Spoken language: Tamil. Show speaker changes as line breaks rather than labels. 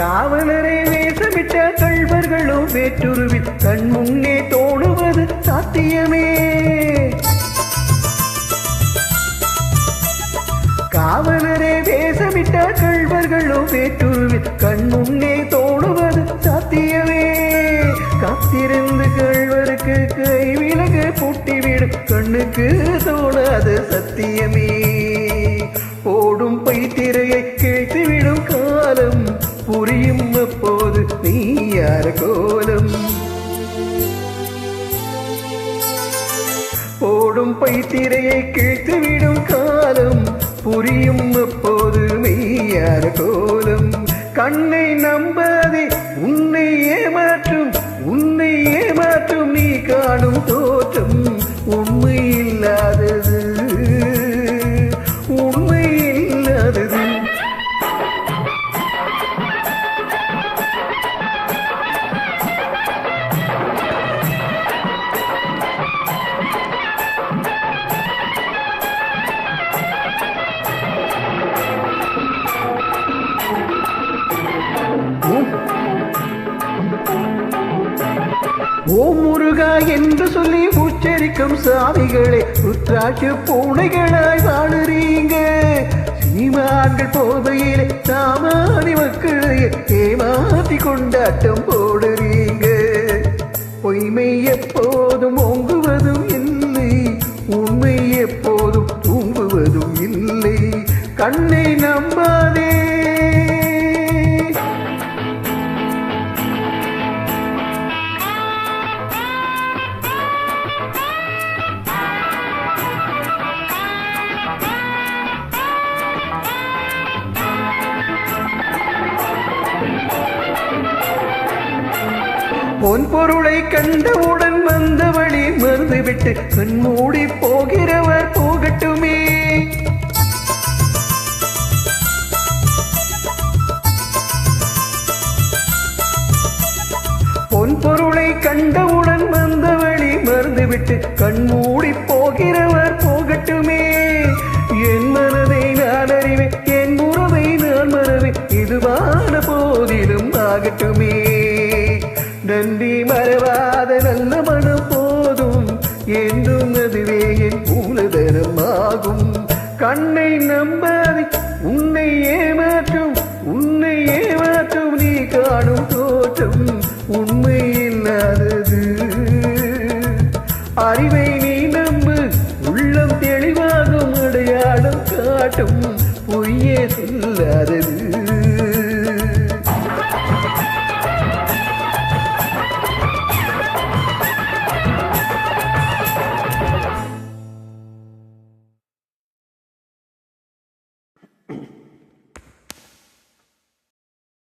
காவலரை வேஷமிட்ட கள்வர்களும் வேற்றுருவில் கண் முன்னே தோணுவது சாத்தியமே. காவலரே வேஷமிட்ட கள்வர்களும் வேற்றுருவில் கண் முன்னே தோணுவது சாத்தியமே. காத்திருந்து கள்வருக்கு கை விலகு பூட்டிவிடும் கண்ணுக்கு தோணாது சத்தியமே. ஓடும் பைத்திரையை கேட்டுவிடும் கா போடும் பைத்திரையை கேட்டுவிடும் காலம். புரியும் அப்போது மெய்யார் கோலம். கண்ணை நம்பாதே உன்னை ஓம் முருகா என்று சொல்லி உச்சரிக்கும் சாமிகளே ருத்ராட்ச பூனைகளாய் வாழுறீங்க. சீமான்கள் போதையிலே சாமானி மக்களை ஏமாத்தி கொண்டாட்டம் போடுறீங்க. பொய்மை எப்போதும் ஓங்குவதும் இல்லை உண்மை எப்போதும் தூங்குவதும் இல்லை. கண்ணை நம்பாதே பொன் பொருளை கண்டவுடன் வந்த வழி மறந்துவிட்டு கண் மூடி போகிறவர் போகட்டுமே. பொன் பொருளை கண்டவுடன் வந்த வழி மறந்துவிட்டு கண் மூடி போகிறவர் நன்றி மறவாத நல்ல மனம் போதும். என்றும் அதுவே என் மூலதனம் ஆகும். கண்ணை நம்பாதே உன்னை ஏமாற்றும் உன்னை ஏமாற்றும் நீ காணும் தோற்றம் உண்மை இல்லாதது அறிவை நீ நம்பு உள்ளம் தெளிவாகும் அடையாளம் காட்டும் பொய்யே சொல்லாதது.